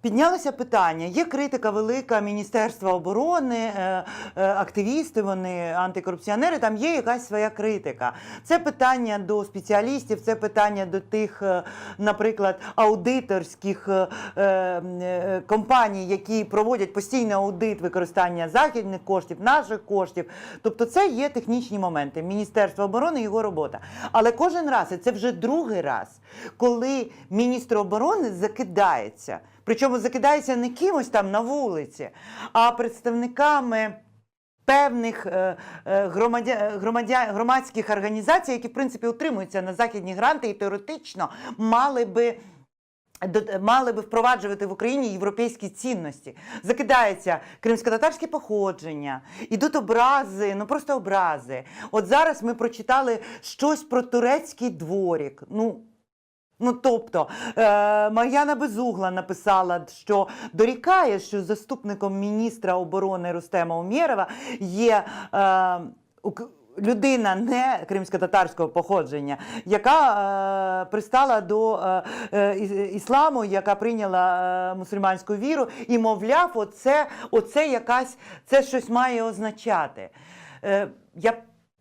Піднялося питання. Є критика велика Міністерства оборони, е, е, активісти, вони антикорупціонери. Там є якась своя критика. Це питання до спеціалістів, це питання до тих, е, наприклад, аудиторських компаній, які проводять постійний аудит використання західних коштів, наших коштів. Тобто, це є технічні моменти. Міністерство оборони його робота. Але кожен раз, і це вже другий раз, коли міністр оборони закидається. Причому закидається не кимось там на вулиці, а представниками певних е, е, громадя, громадя, громадських організацій, які в принципі утримуються на західні гранти і теоретично мали би. Мали би впроваджувати в Україні європейські цінності. Закидається кримсько-татарське походження, ідуть образи, ну просто образи. От зараз ми прочитали щось про турецький дворік. Ну, Ну, тобто, е, Мар'яна Безугла написала, що дорікає, що заступником міністра оборони Рустема Умєрова є е, людина не кримсько-татарського походження, яка е, пристала до е, е, ісламу, яка прийняла е, мусульманську віру, і, мовляв, оце, оце якась це щось має означати. Е, я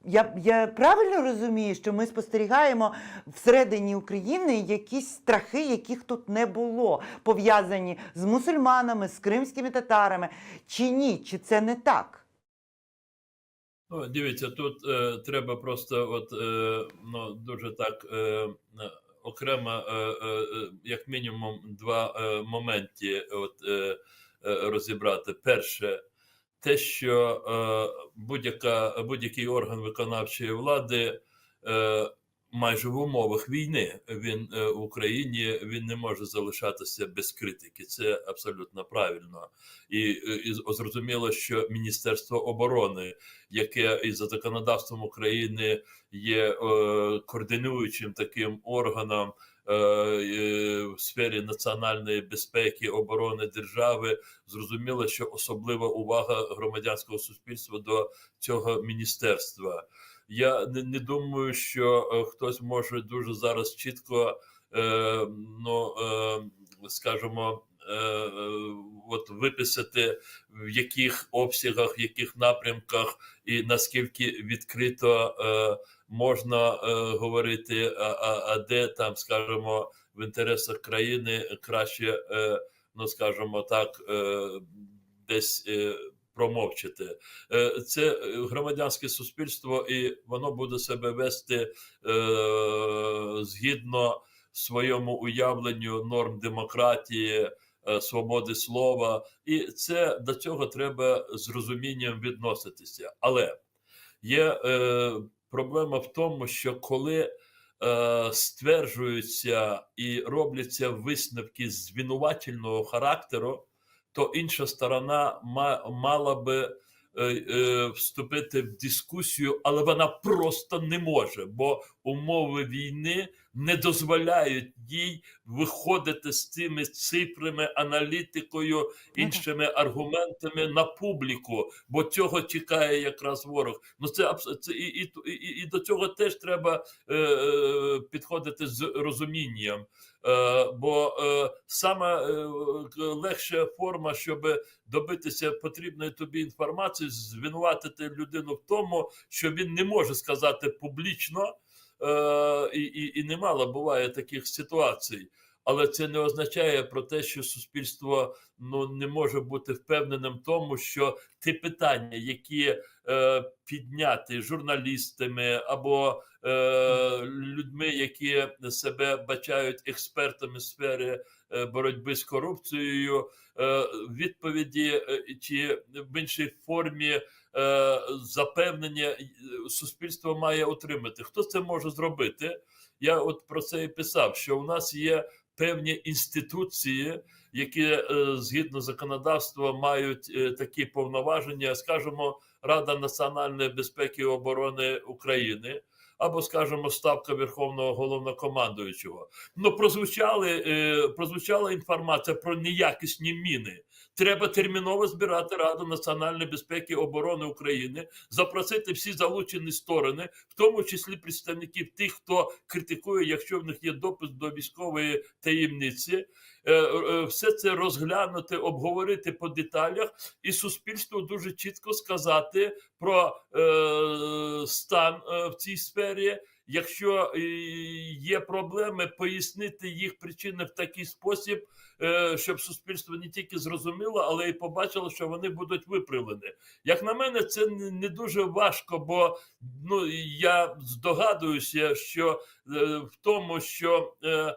я, я правильно розумію, що ми спостерігаємо всередині України якісь страхи, яких тут не було, пов'язані з мусульманами, з кримськими татарами. Чи ні? Чи це не так? Ну, дивіться, тут е, треба просто, от е, ну дуже так е, е, окремо, е, е, е, як мінімум, два е, моменти от, е, е, розібрати. Перше, те, що е, будь-яка будь-який орган виконавчої влади. Е, Майже в умовах війни він е, в Україні він не може залишатися без критики. Це абсолютно правильно, і, і зрозуміло, що Міністерство оборони яке і за законодавством України є координуючим таким органом в сфері національної безпеки, оборони держави, зрозуміло, що особлива увага громадянського суспільства до цього міністерства. Я не, не думаю, що е, хтось може дуже зараз чітко, е, ну е, скажімо, е, е, от виписати в яких обсягах, в яких напрямках і наскільки відкрито е, можна е, говорити, а, а, а де там, скажімо, в інтересах країни краще, е, ну скажімо так, е, десь. Е, Промовчати Е, це громадянське суспільство, і воно буде себе вести е, згідно своєму уявленню норм демократії, е, свободи слова, і це до цього треба з розумінням відноситися. Але є е, проблема в тому, що коли е, стверджуються і робляться висновки звинувательного характеру, то інша сторона мала би е, е, вступити в дискусію, але вона просто не може, бо умови війни не дозволяють їй виходити з цими цифрами, аналітикою, іншими аргументами на публіку, бо цього чекає якраз ворог. Ну це це і, і, і, і до цього теж треба е, е, підходити з розумінням. Е, бо е, саме е, легша форма, щоб добитися потрібної тобі інформації, звинуватити людину в тому, що він не може сказати публічно, е, і, і, немало буває таких ситуацій. Але це не означає про те, що суспільство ну не може бути впевненим в тому, що ті питання, які е, підняті журналістами або е, людьми, які себе бачають експертами в сфері е, боротьби з корупцією, е, відповіді е, чи в іншій формі запевнення е, суспільство має отримати. Хто це може зробити? Я от про це і писав: що у нас є певні інституції, які е, згідно законодавства мають е, такі повноваження, скажімо, Рада національної безпеки і оборони України. Або, скажімо, ставка Верховного головнокомандуючого. Ну прозвучали, е, прозвучала інформація про неякісні міни. Треба терміново збирати Раду національної безпеки і оборони України, запросити всі залучені сторони, в тому числі представників тих, хто критикує, якщо в них є допуск до військової таємниці, все це розглянути, обговорити по деталях, і суспільству дуже чітко сказати про е, стан е, в цій сфері. Якщо е, є проблеми, пояснити їх причини в такий спосіб, е, щоб суспільство не тільки зрозуміло, але й побачило, що вони будуть виправлені. Як на мене, це не дуже важко, бо ну я здогадуюся, що е, в тому, що е, е,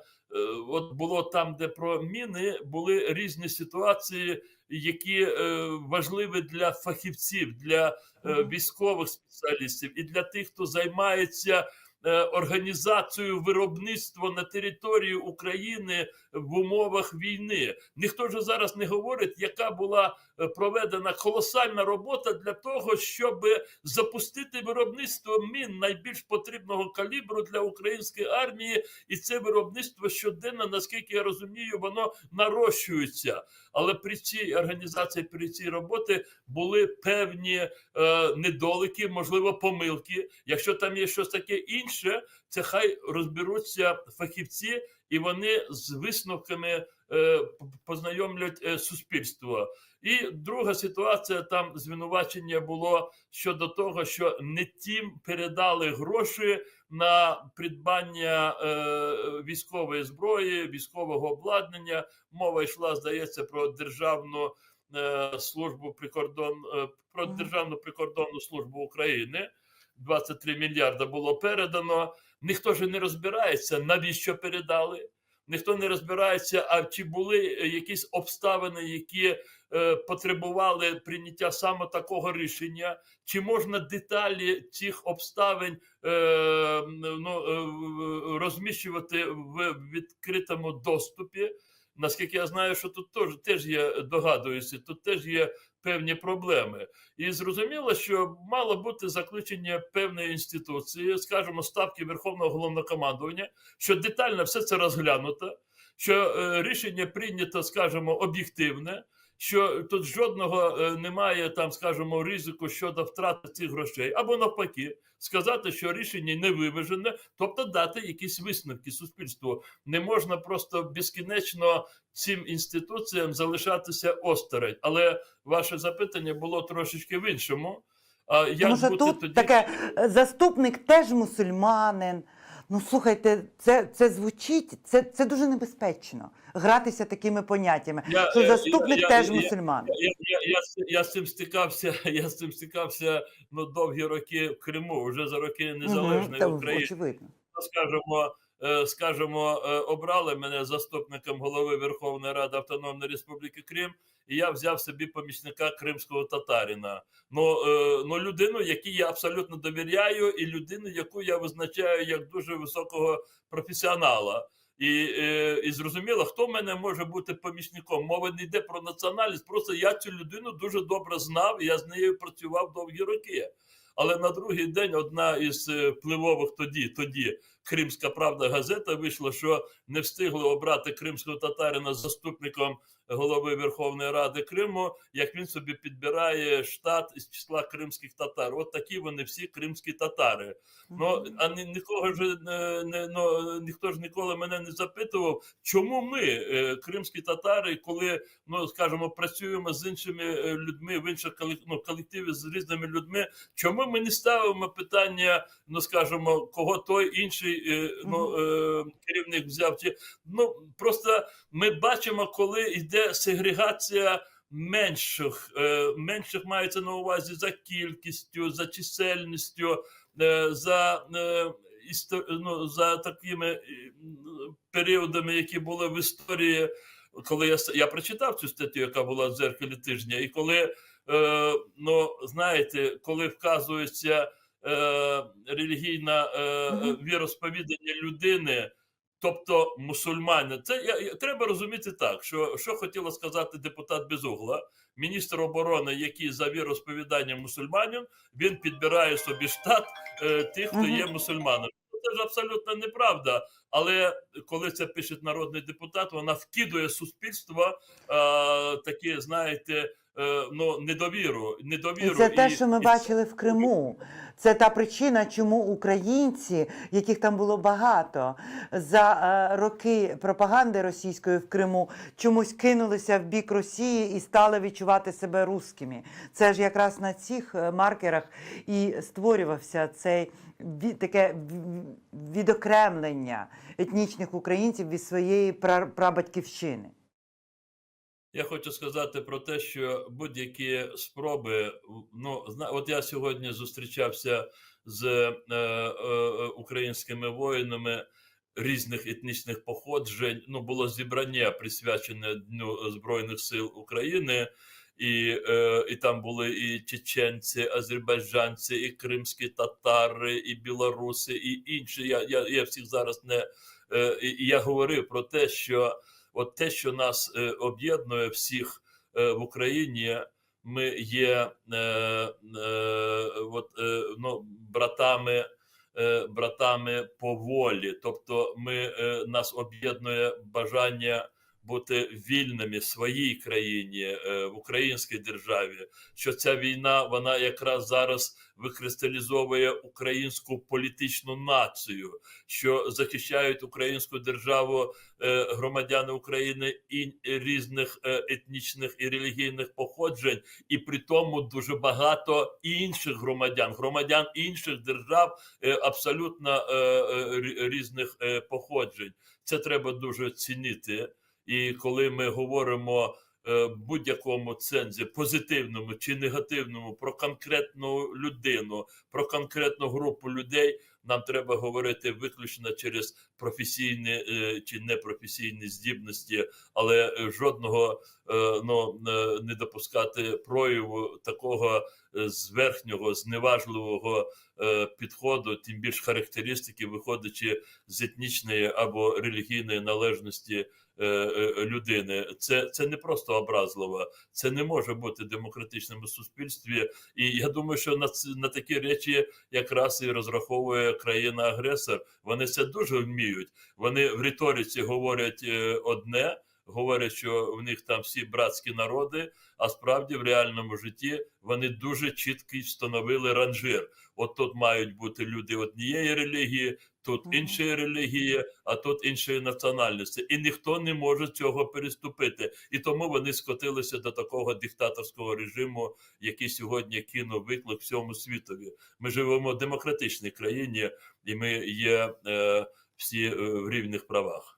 от було там, де про міни, були різні ситуації, які е, важливі для фахівців, для е, військових спеціалістів і для тих, хто займається. е, Організацією виробництва на території України в умовах війни ніхто ж зараз не говорить, яка була е, проведена колосальна робота для того, щоб запустити виробництво мін найбільш потрібного калібру для української армії, і це виробництво щоденно, наскільки я розумію, воно нарощується. Але при цій організації, при цій роботі були певні е, недоліки, можливо, помилки. Якщо там є щось таке інше, це хай розберуться фахівці, і вони з висновками е, познайомлять е, суспільство. І друга ситуація там звинувачення було щодо того, що не тим передали гроші на придбання е, військової зброї, військового обладнання. Мова йшла, здається, про державну е, службу прикордон е, про державну прикордонну службу України. 23 мільярда було передано. Ніхто ж не розбирається, навіщо передали. Ніхто не розбирається, а чи були якісь обставини, які е, потребували прийняття саме такого рішення, чи можна деталі цих обставин е, ну, е, розміщувати в відкритому доступі. Наскільки я знаю, що тут теж, теж є, догадуюся, тут теж є певні проблеми. І зрозуміло, що мало бути заключення певної інституції, скажімо, ставки Верховного головнокомандування, що детально все це розглянуто, що е, рішення прийнято, скажімо, об'єктивне. Що тут жодного е, немає там, скажімо, ризику щодо втрати цих грошей, або навпаки, сказати, що рішення не виважене, тобто дати якісь висновки суспільству. Не можна просто безкінечно цим інституціям залишатися осторонь. Але ваше запитання було трошечки в іншому. А як що бути тут тоді? таке е, заступник теж мусульманин. Ну слухайте, це, це звучить, це, це дуже небезпечно гратися такими поняттями. Я, Що е, заступник я- теж я- мусульман. Я, я, я, я, я з цим стикався. Я з цим стикався ну, довгі роки в Криму, вже за роки незалежної угу, України. Очевидно. Скажемо, е, скажемо, е, обрали мене заступником голови Верховної Ради Автономної Республіки Крим, і я взяв собі помічника кримського татарина. Ну, е, ну людину, якій я абсолютно довіряю, і людину, яку я визначаю як дуже високого професіонала. І, і зрозуміло, хто мене може бути помічником. Мова не йде про національність. Просто я цю людину дуже добре знав. Я з нею працював довгі роки. Але на другий день одна із впливових тоді, тоді Кримська Правда газета вийшла, що не встигли обрати кримського татарина заступником голови Верховної Ради Криму, як він собі підбирає штат із числа кримських татар. От такі вони всі кримські татари. Ну а ні, нікого ж не, не ну, ніхто ж ніколи мене не запитував, чому ми, е, кримські татари, коли ну скажімо, працюємо з іншими е, людьми в інших ну, колективі з різними людьми, чому ми не ставимо питання, ну скажімо, кого той інший е, ну, керівник взяв? Чи ну просто ми бачимо, коли йде сегрегація. Менших, е, менших мається на увазі за кількістю, за чисельністю, е, за, е, ну, за такими періодами, які були в історії, коли я, я прочитав цю статтю, яка була в дзеркалі тижня, і коли, е, ну, знаєте, коли вказується е, релігійне е, віросповідання людини. Тобто мусульмани, це я, я- треба розуміти так, що що хотіла сказати депутат Безугла, міністр оборони, який за віросповіданням мусульманин, він підбирає собі штат е, тих, хто є мусульманами. Це ж абсолютно неправда. Але коли це пише народний депутат, вона вкидує суспільство е, такі, знаєте, ну, недовіру. І недовіру це те, що ми і бачили в Криму. Це та причина, чому українці, яких там було багато, за е, роки пропаганди російської в Криму чомусь кинулися в бік Росії і стали відчувати себе русскими. Це ж якраз на цих е, маркерах і створювався цей таке відокремлення етнічних українців від своєї пра- прабатьківщини. Я хочу сказати про те, що будь-які спроби, ну от я сьогодні зустрічався з е, е, українськими воїнами різних етнічних походжень. Ну було зібрання присвячене Дню Збройних сил України. І, е, і там були і чеченці, азербайджанці, і кримські татари, і білоруси, і інші. Я, я, я всіх зараз не е, я говорив про те, що от те, що нас е, об'єднує всіх е, в Україні, ми є е, е, от, ну, братами, братами по волі. Тобто, ми, нас об'єднує бажання бути вільними в своїй країні, е, в українській державі. Що ця війна вона якраз зараз викристалізовує українську політичну націю, що захищають українську державу е, громадяни України і різних е, етнічних і релігійних походжень, і при тому дуже багато інших громадян, громадян інших держав абсолютно рі- різних походжень. Це треба дуже цінити. І коли ми говоримо е, в будь-якому цензі, позитивному чи негативному, про конкретну людину, про конкретну групу людей, нам треба говорити виключно через професійні е, чи непрофесійні здібності, але е, жодного е, ну, е, не допускати прояву такого е, зверхнього, зневажливого е, підходу, тим більш характеристики, виходячи з етнічної або релігійної належності е, е, людини. Це, це не просто образливо, це не може бути в демократичному суспільстві. І я думаю, що на, на такі речі якраз і розраховує країна-агресор. Вони це дуже вміють. Вони в риториці говорять е, одне. Говорять, що в них там всі братські народи, а справді в реальному житті вони дуже чітко встановили ранжир. От тут мають бути люди однієї релігії, тут іншої релігії, а тут іншої національності. І ніхто не може цього переступити. І тому вони скотилися до такого диктаторського режиму, який сьогодні кинув виклик всьому світові. Ми живемо в демократичній країні, і ми є е, всі е, в рівних правах.